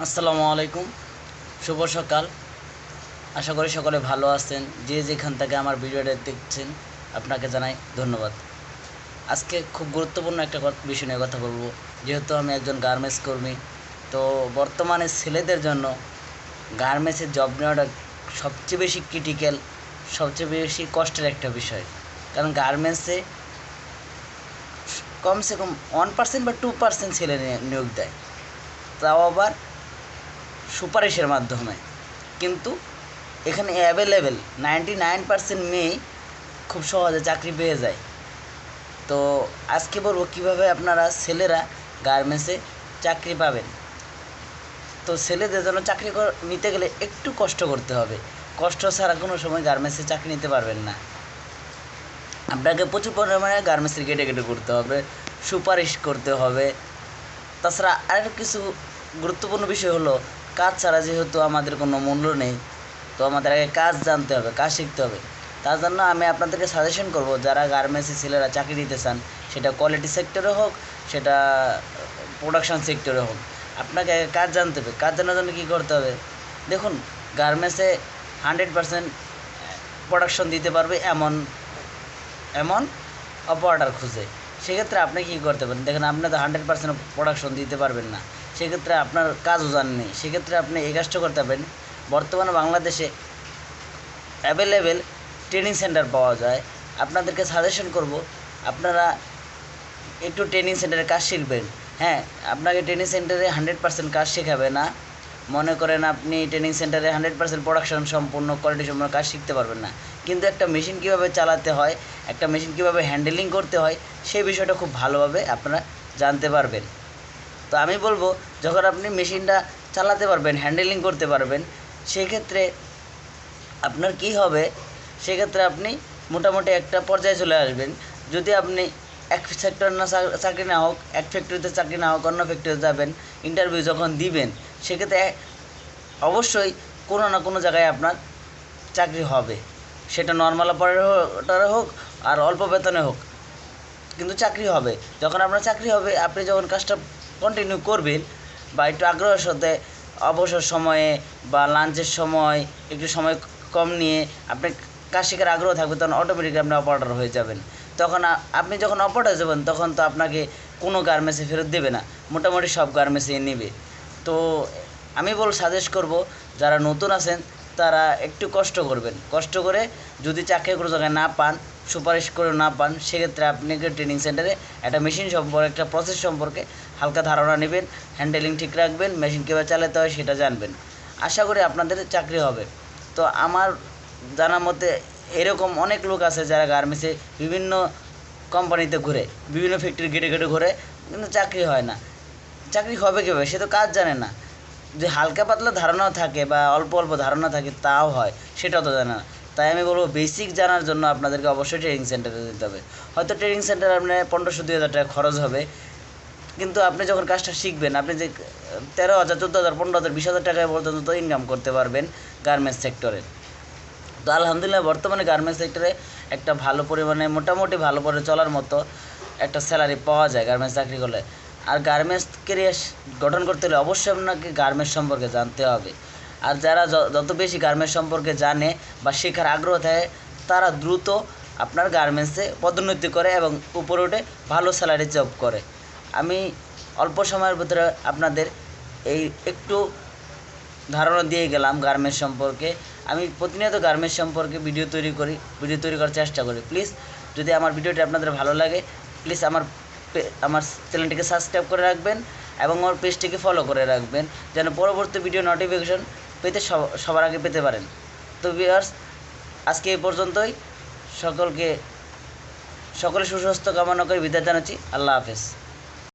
আসসালামু আলাইকুম। শুভ সকাল। আশা করি সকলে ভালো আছেন। যে যেখান থেকে আমার ভিডিওটা দেখছেন, আপনাকে জানাই ধন্যবাদ। আজকে খুব গুরুত্বপূর্ণ একটা বিষয় নিয়ে কথা বলব। যেহেতু আমি একজন গার্মেন্টস কর্মী, তো বর্তমানে ছেলেদের জন্য গার্মেন্টসের জব নেওয়াটা সবচেয়ে বেশি ক্রিটিক্যাল সবচেয়ে বেশি কষ্টের একটা বিষয়। কারণ গার্মেন্টসে কমসে কম ওয়ান পার্সেন্ট বা টু পার্সেন্ট ছেলে নিয়ে- নিয়োগ দেয়। তাও আবার সুপারিশের মাধ্যমে। কিন্তু এখানে অ্যাভেলেবেল নাইনটি নাইন পার্সেন্ট মেয়ে খুব সহজে চাকরি পেয়ে যায়। তো আজকে বলব কীভাবে আপনারা ছেলেরা গার্মেন্টসে চাকরি পাবেন। তো ছেলেদের জন্য চাকরি কর- নিতে গেলে একটু কষ্ট করতে হবে। কষ্ট ছাড়া কোনো সময় গার্মেন্টসে চাকরি নিতে পারবেন না। আপনাকে প্রচুর পরিমাণে গার্মেন্টসের কেটে কেটে করতে হবে, সুপারিশ করতে হবে। তাছাড়া আরেকটা কিছু গুরুত্বপূর্ণ বিষয় হলো কাজ ছাড়া যেহেতু আমাদের কোনো মূল্য নেই, তো আমাদের আগে কাজ জানতে হবে, কাজ শিখতে হবে। তার জন্য আমি আপনাদেরকে সাজেশন করব, যারা গার্মেন্টসের ছেলেরা চাকরি নিতে চান, সেটা কোয়ালিটি সেক্টরে হোক, সেটা প্রোডাকশন সেক্টরে হোক, আপনাকে আগে কাজ জানতে হবে। কাজ জানার জন্য কী করতে হবে? দেখুন গার্মেন্টসে হান্ড্রেড পার্সেন্ট প্রোডাকশন দিতে পারবে এমন এমন অপারেটার খুঁজে। সেক্ষেত্রে আপনি কী করতে পারেন? দেখেন, আপনি তো হান্ড্রেড পার্সেন্ট প্রোডাকশন দিতে পারবেন না। সেক্ষেত্রে আপনার কাজও জানেন সেক্ষেত্রে আপনি এই কাজটা করতে পারেন। বর্তমানে বাংলাদেশে অ্যাভেলেবেল ট্রেনিং সেন্টার পাওয়া যায়। আপনাদেরকে সাজেশন করব, আপনারা একটু ট্রেনিং সেন্টারে কাজ শিখবেন। হ্যাঁ আপনাকে ট্রেনিং সেন্টারে হান্ড্রেড পার্সেন্ট কাজ শেখাবে না। মনে করেন আপনি ট্রেনিং সেন্টারে হান্ড্রেড পার্সেন্ট প্রোডাকশন সম্পূর্ণ কোয়ালিটি সম্পূর্ণ কাজ শিখতে পারবেন না। কিন্তু একটা মেশিন কীভাবে চালাতে হয়, একটা মেশিন কীভাবে হ্যান্ডেলিং করতে হয়, সেই বিষয়টা খুব ভালোভাবে আপনারা জানতে পারবেন। তো আমি বলব, যখন আপনি মেশিনটা চালাতে পারবেন হ্যান্ডেলিং করতে পারবেন, সেক্ষেত্রে আপনার কি হবে? সেক্ষেত্রে আপনি মোটামুটি একটা পর্যায়ে চলে আসবেন। যদি আপনি এক সেক্টর না চাকরি না হোক, এক ফ্যাক্টরিতে চাকরি না হোক, অন্য ফ্যাক্টরিতে যাবেন ইন্টারভিউ যখন দিবেন, সেক্ষেত্রে অবশ্যই কোনো না কোনো জায়গায় আপনার চাকরি হবে। সেটা নর্মাল অপারেটরে হোক আর অল্প বেতনে হোক, কিন্তু চাকরি হবে। যখন আপনার চাকরি হবে, আপনি যখন কাজটা কন্টিনিউ করবেন বা একটু আগ্রহের সাথে অবসর সময়ে বা লাঞ্চের সময় একটু সময় কম নিয়ে আপনি কাজ শেখার আগ্রহ থাকবে তখন অটোমেটিক আপনি অপারেটর হয়ে যাবেন। তখন আপনি যখন অপারেটর যাবেন, তখন তো আপনাকে কোনো গার্মেন্টসে ফেরত দেবে না। মোটামুটি সব গার্মেন্টসে নেবে। তো আমি বল সাজেস্ট করব, যারা নতুন আছেন, তারা একটু কষ্ট করবেন। কষ্ট করে যদি চাকরি কোনো জায়গায় না পান সুপারিশ করে না পান, সেক্ষেত্রে আপনি ট্রেনিং সেন্টারে একটা মেশিন সম্পর্কে, একটা প্রসেস সম্পর্কে হালকা ধারণা নেবেন হ্যান্ডেলিং ঠিক রাখবেন মেশিন কীভাবে চালাতে হয় সেটা জানবেন। আশা করি আপনাদের চাকরি হবে। তো আমার জানা মতে এরকম অনেক লোক আছে যারা গার্মেন্টসে বিভিন্ন কোম্পানিতে ঘুরে, বিভিন্ন ফ্যাক্টরি গেটে গেটে ঘুরে, কিন্তু চাকরি হয় না। চাকরি হবে কীভাবে সে তো কাজ জানে না। যে হালকা পাতলা ধারণাও থাকে বা অল্প অল্প ধারণা থাকে তাও হয়, সেটাও তো জানে না। তাই আমি বলব বেসিক জানার জন্য আপনাদেরকে অবশ্যই ট্রেনিং সেন্টারে যেতে হবে। হয়তো ট্রেনিং সেন্টারে আপনার পনেরোশো, দুই হাজার টাকা খরচ হবে। কিন্তু আপনি যখন কাজটা শিখবেন, আপনি যে তেরো হাজার, চোদ্দ হাজার, পনেরো হাজার, বিশ হাজার টাকা পর্যন্ত ইনকাম করতে পারবেন গার্মেন্টস সেক্টরে তো আলহামদুলিল্লাহ, বর্তমানে গার্মেন্টস সেক্টরে একটা ভালো পরিমাণে, মোটামুটি ভালো করে চলার মতো একটা স্যালারি পাওয়া যায় গার্মেন্টস চাকরি করলে। আর গার্মেন্টস কেরিয়ার গঠন করতে হলে অবশ্যই আপনাকে গার্মেন্টস সম্পর্কে জানতে হবে। আর যারা যত বেশি গার্মেন্টস সম্পর্কে জানে বা শেখার আগ্রহ থাকে, তারা দ্রুত আপনার গার্মেন্টসে পদোন্নতি করে এবং উপরে উঠে ভালো স্যালারি জব করে। আমি অল্প সময়ের ভিতরে আপনাদের এই একটু ধারণা দিয়ে গেলাম গার্মেন্টস সম্পর্কে। আমি প্রতিনিয়ত গার্মেন্টস সম্পর্কে ভিডিও তৈরি করি ভিডিও তৈরি করার চেষ্টা করি। প্লিজ যদি আমার ভিডিওটি আপনাদের ভালো লাগে প্লিজ আমার আমার চ্যানেলটিকে সাবস্ক্রাইব করে রাখবেন এবং আমার পেজটিকে ফলো করে রাখবেন, যেন পরবর্তী ভিডিও নোটিফিকেশন পেতে সব- সবার আগে পেতে পারেন। তো ভিউয়ার্স আজকে এই পর্যন্তই। সকলকে সকলে সুস্বাস্থ্য কামনা করে বিদায় জানাচ্ছি। আল্লাহ হাফেজ।